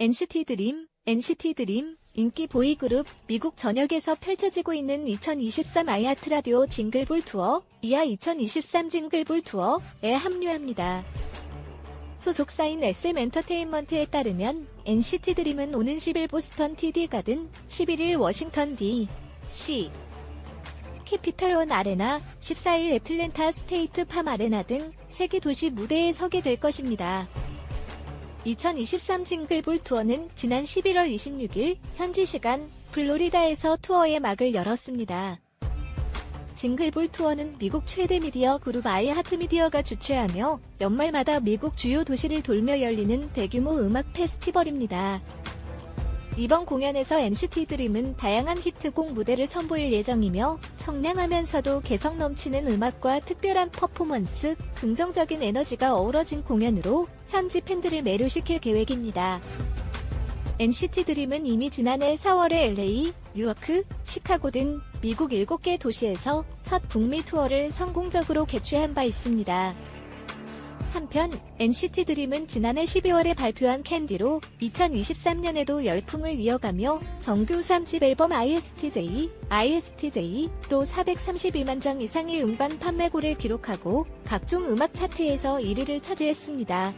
NCT 드림, NCT 드림, 인기 보이그룹, 미국 전역에서 펼쳐지고 있는 2023 아이하트 라디오 징글볼 투어, 이하 2023 징글볼 투어에 합류합니다. 소속사인 SM 엔터테인먼트에 따르면 NCT 드림은 오는 10일 보스턴 TD 가든, 11일 워싱턴 D.C. 캐피털원 아레나, 14일 애틀랜타 스테이트 팜 아레나 등 세계 도시 무대에 서게 될 것입니다. 2023 징글볼 투어는 지난 11월 26일 현지 시간 플로리다에서 투어의 막을 열었습니다. 징글볼 투어는 미국 최대 미디어 그룹 아이 하트 미디어가 주최하며 연말마다 미국 주요 도시를 돌며 열리는 대규모 음악 페스티벌입니다. 이번 공연에서 NCT 드림은 다양한 히트곡 무대를 선보일 예정이며 청량하면서도 개성 넘치는 음악과 특별한 퍼포먼스, 긍정적인 에너지가 어우러진 공연으로 현지 팬들을 매료시킬 계획입니다. NCT 드림은 이미 지난해 4월에 LA, 뉴요크, 시카고 등 미국 7개 도시에서 첫 북미 투어를 성공적으로 개최한 바 있습니다. 한편 NCT 드림은 지난해 12월에 발표한 캔디로 2023년에도 열풍을 이어가며 정규 3집 앨범 ISTJ, ISTJ로 432만 장 이상의 음반 판매고를 기록하고 각종 음악 차트에서 1위를 차지했습니다.